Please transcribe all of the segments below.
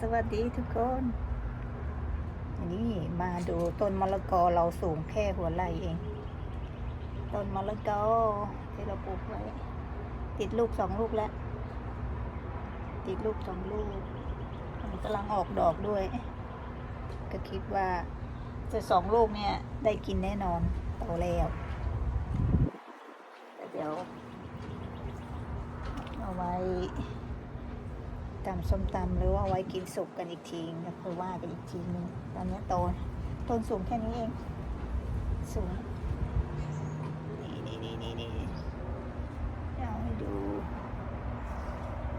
สวัสดีทุกคน อันนี้มาดูต้นมะละกอเราสูงแค่หัวไหล่เอง ต้นมะละกอที่เราปลูกไว้ ติดลูกสองลูกแล้ว ติดลูกสองลูกมันกำลังออกดอกด้วย ก็คิดว่าจะสองลูกเนี่ย ได้กินแน่นอนโตแล้วแต่เดี๋ยว เอาไว้ ตำส้มตำหรือว่าไว้กินสุกกันอีกทีก็คือว่ากันอีกทีนึงตอนนี้โตต้นสูงแค่นี้เอง สูง นี่นี่นี่นี่นี่เอาให้ดู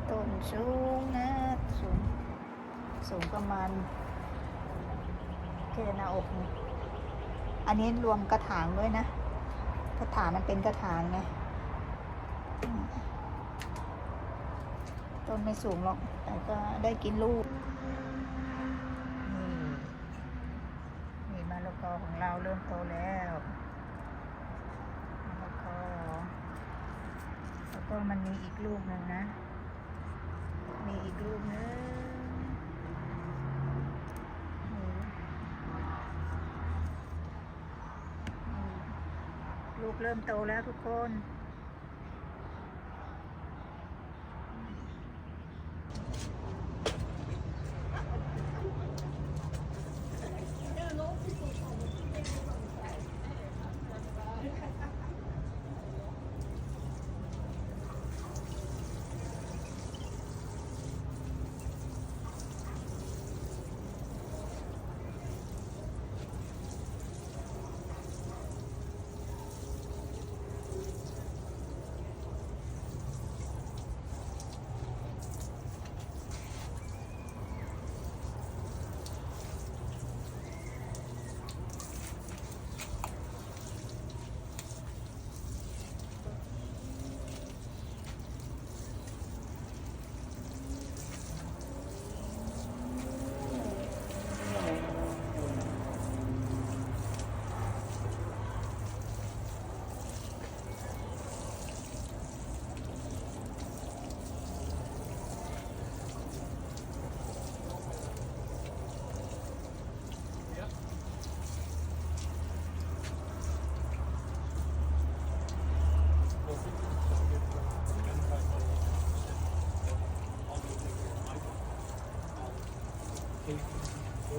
ต้นสูงนะสูง สูงประมาณแค่หน้าอกนี่อันนี้รวมกระถางด้วยนะ กระถางมันเป็นกระถางไงต้นไม่สูงหรอก แต่ก็ได้กินลูก นี่นี่มะละกอของเราเริ่มโตแล้วมะละกอแล้วก็มันมีอีกลูกหนึ่งนะ มีอีกลูกหนึงนี่นี่ลูกเริ่มโตแล้วทุกคน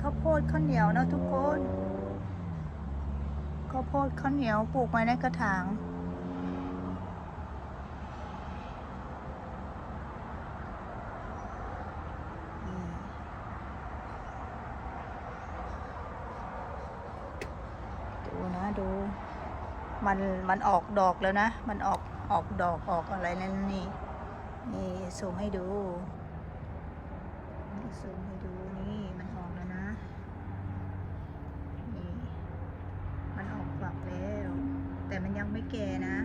ข้าวโพดข้าวเหนียวนะทุกคนข้าวโพดข้าวเหนียวปลูกไว้ในกระถางดูนะดูมันมันออกดอกแล้วนะ มันออกออกดอกออกอะไรนั่นนี่นี่ซูมให้ดูซูมให้ดูนี่มันออกแล้วนะ นี่ มันออกฝักแล้ว แต่มันยัง ไม่แก่นะ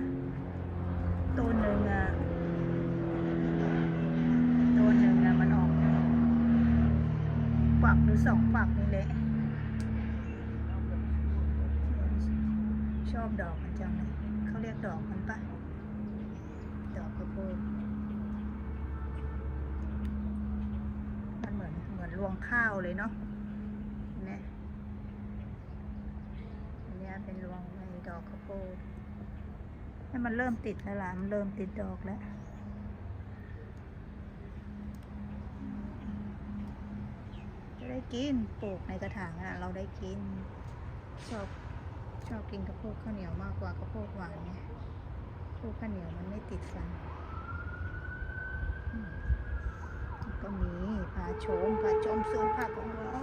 ต้นหนึ่งอะต้นหนึ่งอะมันออกฝักหรือสองฝักนี่แหละ ชอบดอกมันจังเลยเขาเรียกดอกมันปะดอกข้าวโพดมันเหมือนเหมือนรวงข้าวเลยเนาะเห็นไหมอันเนี้ยเป็นรวงไอ้ดอกข้าวโพด ให้มันเริ่มติดแล้วล่ะมันเริ่มติดดอกแล้ว จะได้กินปลูกในกระถางอะเราได้กิน ชอบชอบกินข้าวโพดข้าวเหนียวมากกว่าข้าวโพดหวานเนี่ยข้าวโพดข้าวเหนียวมันไม่ติดฟันก็มีผาโฉมผาชมสวนผักของเรา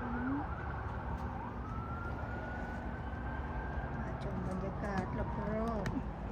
อืมมา ชมบรรยากาศรอบๆ